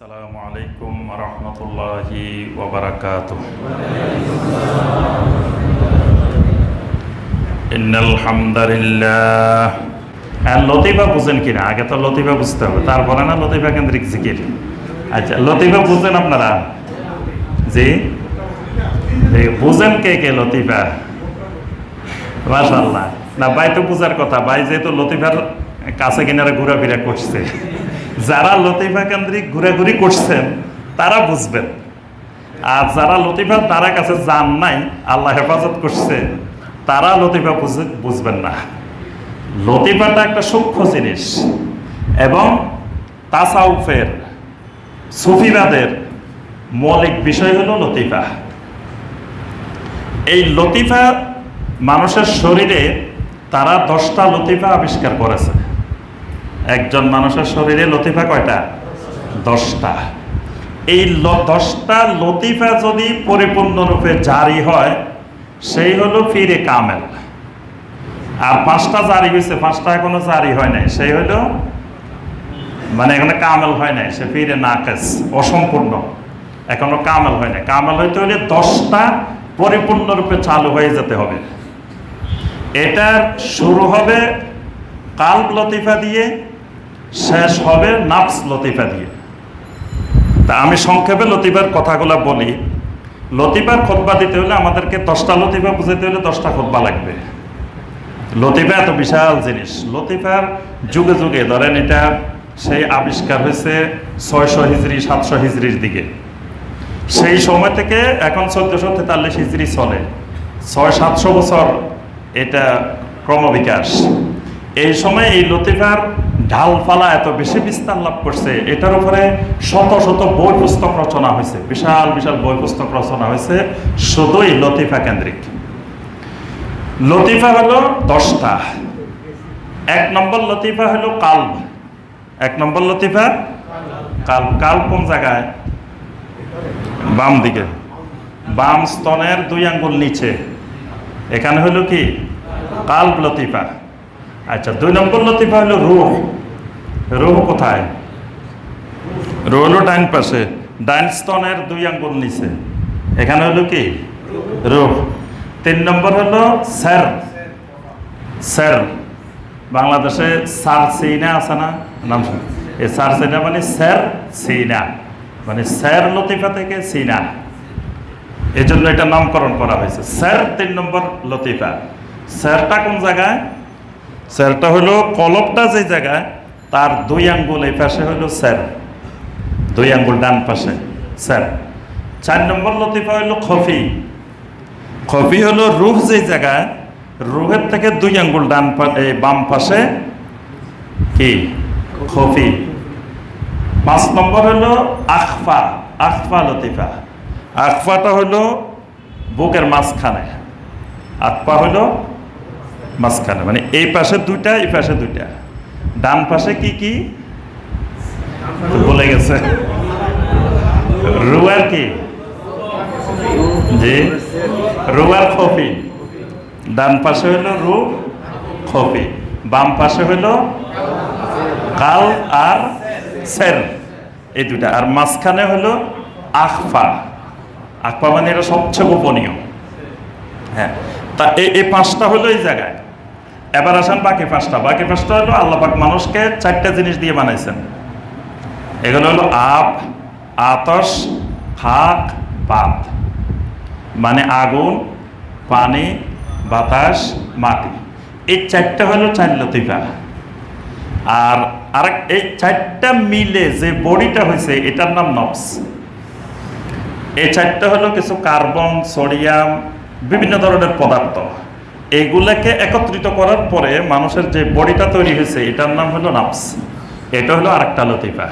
আসসালামু আলাইকুম রহমতুল্লাহি ওবরাকাত হ্যাঁ, লতিফা বুঝেন আচ্ছা লতিফা বুঝেন আপনারা? জি? বুঝেন কে কে লতিফা? মাশাল্লাহ না, ভাই তো পূজার কথা, ভাই যেহেতু লতিফার কাছে কিনারে ঘোরাফেরা করছে। যারা লতিফা কেন্দ্রিক ঘোরাঘুরি করছেন, তারা বুঝবেন। আর যারা লতিফা তারা কাছে যান নাই, আল্লাহ হেফাজত করছে, তারা লতিফা বুঝে- বুঝবেন না। লতিফাটা একটা সূক্ষ্ম জিনিস এবং তাসাউফের, সুফিবাদের মৌলিক বিষয় হলো লতিফা। এই লতিফা মানুষের শরীরে তারা দশটা লতিফা আবিষ্কার করেছে। একজন মানুষের শরীরে লতিফা কয়টা? দশটা। এই দশটা লতিফা যদি পরিপূর্ণরূপে জারি হয়, সেই হলো ফিরে কামেল। আর পাঁচটা জারি হয়েছে পাঁচটা এখনও জারি হয় নাই। সেই হলো মানে এখানে কামেল হয় নাই, সে ফিরে নাকেস, অসম্পূর্ণ। এখনও কামেল হয় নাই। কামেল হইতে হলে দশটা পরিপূর্ণরূপে চালু হয়ে যেতে হবে। এটার শুরু হবে কাল্প লতিফা দিয়ে শেষ হবে নাফস লতিফা দিয়ে। তা আমি সংক্ষেপে লতিফার কথাগুলো বলি। লতিফার খোদবা দিতে হলে আমাদেরকে দশটা লতিফা বুঝাইতে হলে দশটা খোদবা লাগবে। লতিফা এত বিশাল জিনিস। লতিফার যুগে যুগে, ধরেন এটা সেই আবিষ্কার হয়েছে ছয়শো হিজড়ি সাতশো হিজড়ির দিকে। সেই সময় থেকে এখন চোদ্দশো তেতাল্লিশ হিজড়ি চলে। ছয়, সাতশো বছর এটা ক্রমবিকাশ। এই সময় এই লতিফার ঢালপালা এত বেশি বিস্তার লাভ করছে, এটার উপরে শত শত বই পুস্তক রচনা হয়েছে, বিশাল বিশাল বই পুস্তক রচনা হয়েছে, শুধুই লতিফা কেন্দ্রিক। লতিফা হলো দশটা। এক নম্বর লতিফা হলো কাল্ব এক নম্বর লতিফা কাল কাল কোন জায়গায়? বাম দিকে। বাম স্তনের দুই আঙ্গুল নিচে। এখানে হলো কি? কাল্ব লতিফা। আচ্ছা দুই নম্বর লতিফা হলো রুহ। রুহ কোথায়? রুহ হলো ডাইন পাশে। ডাইন স্তনের দুই আঙ্গুল নিচে। এখানে হলো কি? রুহ। তিন নম্বর হলো স্যার। স্যার। বাংলাদেশে সার সেইনা আছে না? নাম এই সার সেইনা মানে স্যার সেইনা মানে স্যার লতিফা থেকে সিনা। জন্য এটা নামকরণ করা হয়েছে। স্যার তিন নম্বর লতিফা। স্যারটা কোন জায়গায়? স্যারটা হলো কলপটা যে জায়গায় তার দুই আঙ্গুল এই পাশে হলো স্যার। দুই আঙ্গুল ডান পাশে, স্যার। চার নম্বর লতিফা হলো খফি। খফি হলো রুহ যে জায়গায় রুহের থেকে দুই আঙ্গুল ডান এই বাম পাশে। কি? খফি। পাঁচ নম্বর হলো আখফা আখফা লতিফা। আখফাটা হলো বুকের মাঝখানে। আখফা হলো মাঝখানে মানে এই পাশে দুইটা, এই পাশে দুইটা। ডান পাশে কি কি? বলে গেছে। রুয়ার কি? জি। রুয়ার খফি ডান পাশে হলো রু খফি বাম পাশে হলো কাল আর সের। এই দুটা আর মাঝখানে হলো আখফা। আখফা মানে এটা সবচেয়ে গোপনীয়। হ্যাঁ। তা এই পাঁচটা হলো এই জায়গায়। এবার আসেন বাকি পাঁচটা। বাকি পাঁচটা হলো আল্লাপাক মানুষকে চারটা জিনিস দিয়ে বানাইছেন। এগুলো হলো আপ, আতস, ফাঁক, পাত। মানে আগুন, পানি, বাতাস, মাটি। এই চারটা হলো চার লতিফা। আর আরেক, এই চারটা মিলে যে বডিটা হয়েছে, এটার নাম নবস এই চারটা হলো কিছু কার্বন, সোডিয়াম, বিভিন্ন ধরনের পদার্থ। এগুলাকে একত্রিত করার পরে মানুষের যে বডিটা তৈরি হয়েছে, এটার নাম হলো নাফস। এটা হলো আরেকটা লতিফা।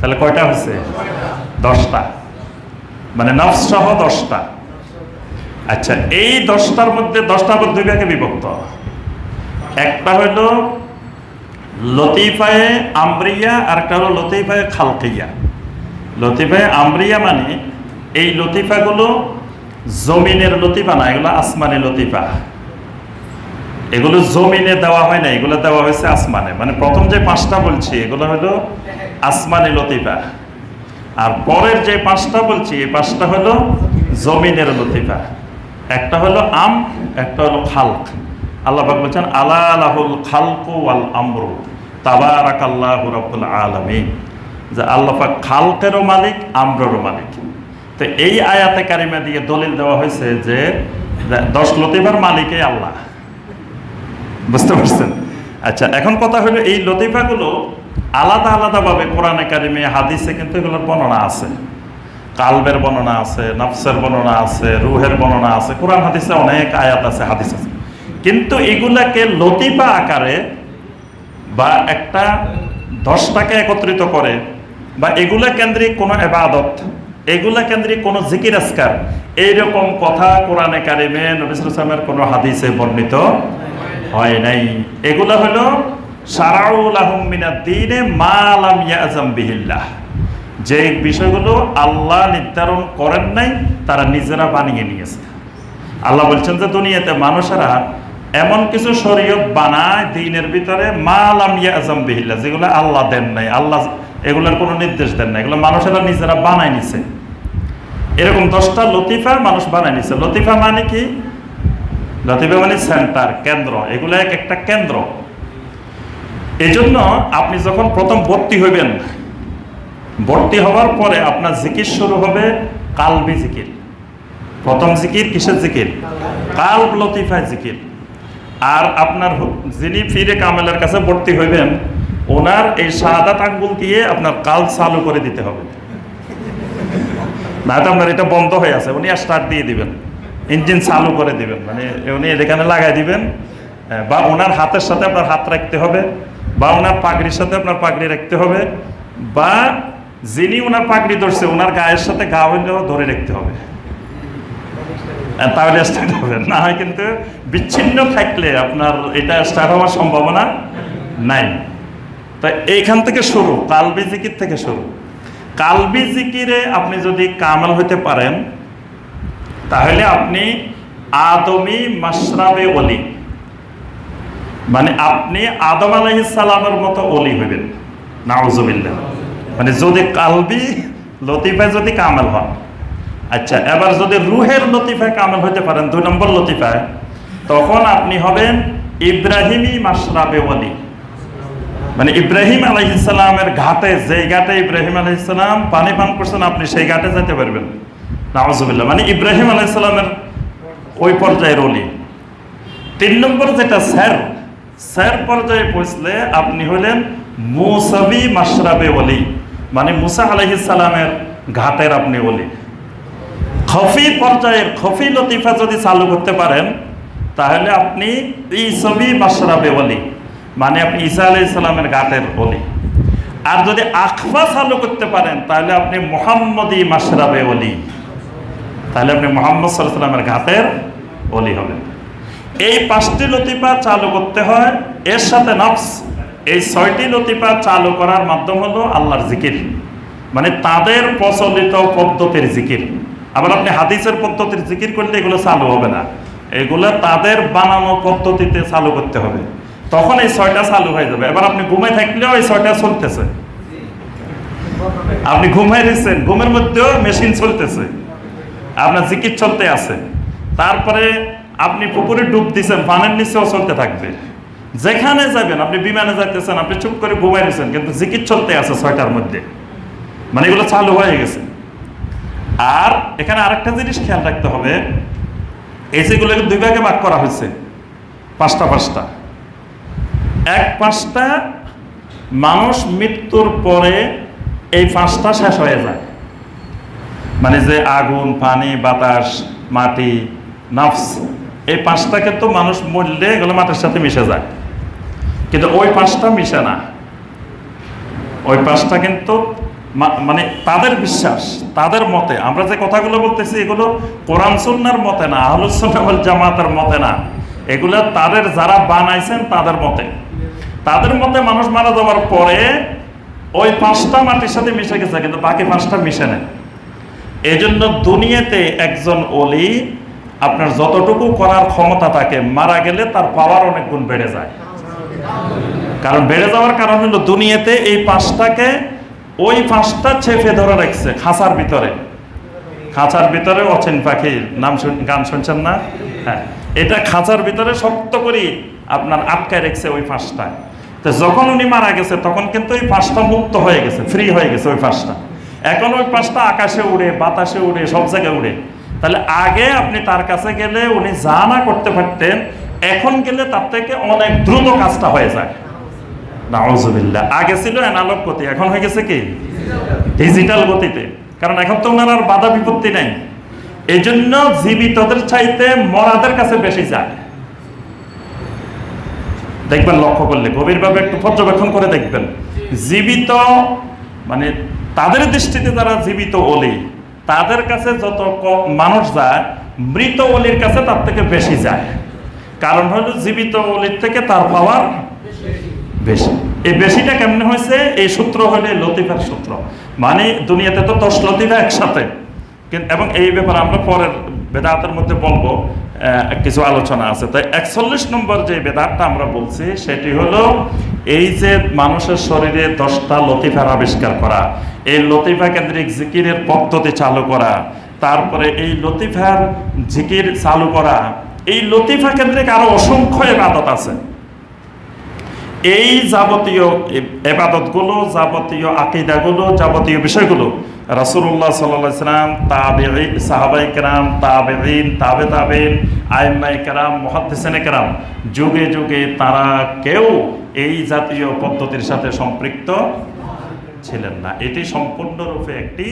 তাহলে কয়টা হয়েছে? দশটা। মানে নফস সহ দশটা। আচ্ছা এই দশটার মধ্যে দশটা আবার বিভক্ত। একটা হলো লতিফায়ে আমরিয়া আর একটা হলো লতিফায়ে খালকিয়া। লতিফায়ে আমরিয়া মানে এই লতিফাগুলো জমিনের লতিফা না, এগুলো আসমানি লতিফা। এগুলো জমিনে দেওয়া হয় না, এগুলো দেওয়া হয়েছে আসমানে। মানে প্রথম যে পাঁচটা বলছি, এগুলো হলো আসমানি লতিফা। আর পরের যে পাঁচটা বলছি, এই পাঁচটা হলো জমিনের লতিফা। একটা হলো আম, একটা হলো খালক। আল্লাহ বলছেন, আলা আলাহুল খালকু ওয়াল আমরু। তাবারাকাল্লাহু রাব্বুল আলামিন। যে আল্লাহ পাক খালকেরও মালিক, আমরেরও মালিক। তো এই আয়াতে কারিমা দিয়ে দলিল দেওয়া হয়েছে যে দশ লতিফার মালিকই আল্লাহ। বুঝতে পারছেন? আচ্ছা এখন কথা হলো এই লতিফাগুলো আলাদা আলাদাভাবে কোরআন কারিমে হাদিসে কিন্তু এগুলোর বর্ণনা আছে। কালবের বর্ণনা আছে, নফসের বর্ণনা আছে, রুহের বর্ণনা আছে, কোরআন, হাদিসে অনেক আয়াত আছে, হাদিস আছে। কিন্তু এগুলাকে লতিফা আকারে বা একটা দশটাকে একত্রিত করে বা এগুলা কেন্দ্রিক কোনো এবাদত, এগুলা কেন্দ্রিক কোনো জিকির আসকার এইরকম কথা কোরআনে কারিমে নবিসামের কোনো হাদিসে বর্ণিত হয় নাই। এগুলা হলো দিনে বিহিল্লাহ। যে বিষয়গুলো আল্লাহ নির্ধারণ করেন নাই, তারা নিজেরা বানিয়ে নিয়েছে। আল্লাহ বলছেন যে, দুনিয়াতে মানুষেরা এমন কিছু শরীয়ত বানায় দিনের ভিতরে মালাম ইয়াজাম বিহিল্লা যেগুলো আল্লাহ দেন নাই। আল্লাহ এগুলোর কোনো নির্দেশ দেন নাই। এগুলো মানুষেরা নিজেরা বানায় নিছে। এরকম দশটা লতিফা মানুষ বানায় নিছে। লতিফা মানে কি? লতিফা মানে সেন্টার, কেন্দ্র। এগুলো এক একটা কেন্দ্র। এই জন্য আপনি যখন প্রথম ভর্তি হইবেন, ভর্তি হওয়ার পরে আপনার জিকির শুরু হবে কালবি জিকির। প্রথম জিকির কিসের জিকির? কালব লতিফায় জিকির। আর আপনার যিনি ফিরে কামেলের কাছে ভর্তি হইবেন, ওনার এই সাদা আঙ্গুল দিয়ে আপনার কাল চালু করে দিতে হবে। না, তো আপনার এটা বন্ধ হয়ে আছে, উনি স্টার্ট দিয়ে দিবেন। ইঞ্জিন চালু করে দিবেন। মানে উনি এখানে লাগাই দিবেন। বা ওনার হাতের সাথে আপনার হাত রাখতে হবে, বা ওনার পাগড়ির সাথে আপনার পাগড়ি রাখতে হবে, বা যিনি ওনার পাগড়ি ধরছে, ওনার গায়ের সাথে গা হইলেও ধরে রাখতে হবে। তাহলে স্টার্ট হবে। না হয় কিন্তু বিচ্ছিন্ন থাকলে আপনার এটা স্টার্ট হওয়ার সম্ভাবনা নাই। তো এইখান থেকে শুরু, কালবি জিকির থেকে শুরু। কালবি জিকিরে আপনি যদি কামাল হতে পারেন তাহলে আপনি আদমি মাসরাবে অলি মানে আপনি আদম আলাইসালামের মতো অলি হইবেন। নাউজুবিল্লাহ। মানে যদি কালবি লতিফায় যদি কামাল হন। আচ্ছা এবার যদি রুহের লতিফায় কামাল হতে পারেন, দুই নম্বর লতিফায়, তখন আপনি হবেন ইব্রাহিমী মাসরাবে অলি মানে ইব্রাহিম আলাইসালামের ঘাটে, যেই ঘাটে ইব্রাহিম আলাইসালাম পানি পান করছেন, আপনি সেই ঘাটে যেতে পারবেন। নাওয়াজুবিল্লাহ মানে ইব্রাহিম আলাইসালামের ওই পর্যায়ের অলি তিন নম্বর যেটা স্যার স্যার পর্যায়ে পৌঁছলে আপনি হলেন মুসাবি মাসরাবে অলি মানে মুসা আলাইসালামের ঘাটের আপনি অলি খফি পর্যায়ের, খফি লতিফা যদি চালু করতে পারেন, তাহলে আপনি ইসবি মাসরাবে অলি মানে আপনি ঈসা আলাই ইসলামের ঘাটের অলি আর যদি আখফা চালু করতে পারেন, তাহলে আপনি মোহাম্মদী মাসরাবে অলি তাহলে আপনি মোহাম্মদ সাল্লামের ঘাতের অলি হবেন। এই পাঁচটি লতিফা চালু করতে হয়। এর সাথে নফস, এই ছয়টি লতিফা চালু করার মাধ্যম হলো আল্লাহর জিকির মানে তাদের প্রচলিত পদ্ধতির জিকির। আবার আপনি হাদিসের পদ্ধতির জিকির করলে এগুলো চালু হবে না। এগুলো তাদের বানানো পদ্ধতিতে চালু করতে হবে। তখন এই ছয়টা চালু হয়ে যাবে। এবার আপনি ঘুমাই থাকলেও এই ছয়টা চলতেছে। আপনি ঘুমাই দিচ্ছেন, ঘুমের মধ্যেও মেশিন চলতেছে। আপনার জিকির চলতে আছে। তারপরে আপনি পুকুরে ডুব দিচ্ছেন পানের নিচেও চলতে থাকবে। যেখানে যাবেন, আপনি বিমানে যাইতেছেন, আপনি চুপ করে ঘুমাই দিচ্ছেন কিন্তু জিকির চলতে আছে ছয়টার মধ্যে। মানে এগুলো চালু হয়ে গেছে। আর এখানে আরেকটা জিনিস খেয়াল রাখতে হবে, এই যেগুলোকে দুই ভাগে ভাগ করা হয়েছে, পাঁচটা পাঁচটা। এক পাঁচটা, মানুষ মৃত্যুর পরে এই পাঁচটা শেষ হয়ে যায়। মানে যে আগুন, পানি, বাতাস, মাটি, নফস, এই পাঁচটাকে তো মানুষ মরলে এগুলো মাটির সাথে মিশে যায়। কিন্তু ওই পাঁচটা মিশে না। ওই পাঁচটা কিন্তু মানে তাদের বিশ্বাস, তাদের মতে। আমরা যে কথাগুলো বলতেছি এগুলো কোরআন সুন্নার মতে না আহলুসুন্নাল জামাতের মতে না। এগুলো তাদের যারা বানাইছেন তাদের মতে। তাদের মতে মানুষ মারা যাওয়ার পরে ওই পাঁচটা মাটির সাথে মিশে গেছে, কিন্তু বাকি পাঁচটা মিশে নেই। এই জন্য দুনিয়াতে একজন অলি আপনার যতটুকু করার ক্ষমতা থাকে, মারা গেলে তার পাওয়ার অনেক গুণ বেড়ে যায়। কারণ বেড়ে যাওয়ার কারণ হলো দুনিয়াতে এই পাশটাকে ওই পাঁচটা ছেপে ধরে রাখছে, খাঁচার ভিতরে। খাঁচার ভিতরে অচেন পাখির নাম গান শুনছেন না? হ্যাঁ। এটা খাঁচার ভিতরে শক্ত করে আপনার আটকায় রেখেছে ওই ফাঁসটা তো যখন উনি মারা গেছে, তখন কিন্তু ওই ফাঁসটা মুক্ত হয়ে গেছে ফ্রি হয়ে গেছে ওই ফাঁসটা এখন ওই পাঁচটা আকাশে উড়ে, বাতাসে উড়ে, সব জায়গায় উড়ে। তাহলে আগে আপনি তার কাছে গেলে উনি যা না করতে পারতেন, এখন গেলে তার থেকে অনেক দ্রুত কাজটা হয়ে যায়। আগে ছিল অ্যানালগ গতি, এখন হয়ে গেছে কি? ডিজিটাল গতিতে। কারণ এখন তো ওনার আর বাধা বিপত্তি নাই। এই জন্য জীবিতদের চাইতে মরাদের কাছে বেশি যায়। দেখবেন, লক্ষ্য করলে, গভীরভাবে একটু পর্যবেক্ষণ করে দেখবেন। জীবিত মানে তাদের দৃষ্টিতে যারা জীবিত অলি, তাদের কাছে যত মানুষ যায়, মৃত অলির কাছে তার থেকে বেশি যায়। কারণ হলো জীবিত অলির থেকে তার পাওয়ার বেশি। এই বেশিটা কেমনে হয়েছে? এই সূত্র হলে লতিফার সূত্র। মানে দুনিয়াতে তো দশ লতিফা একসাথে। এবং এই ব্যাপারে আমরা পরের বেদাতের মধ্যে বলব। কিছু আলোচনা আছে। তাই একচল্লিশ নম্বর যে বেদাতটা আমরা বলছি, সেটি হলো এই যে মানুষের শরীরে দশটা লতিফার আবিষ্কার করা, এই লতিফা কেন্দ্রিক জিকিরের পদ্ধতি চালু করা, তারপরে এই লতিফার জিকির চালু করা, এই লতিফা কেন্দ্রিক আরও অসংখ্য এবাদত আছে। এই যাবতীয় এবাদতগুলো, যাবতীয় আকিদাগুলো, যাবতীয় বিষয়গুলো আলাইহি সাল্লাম সাহাবায়ে কেরাম, তাবেঈন, তাবে তাবেঈন, আইম্মায়ে কেরাম, মুহাদ্দিসিনে কেরাম, যুগে যুগে তারা কেউ এই জাতীয় পদ্ধতির সাথে সম্পৃক্ত ছিলেন না। এটি সম্পূর্ণরূপে একটি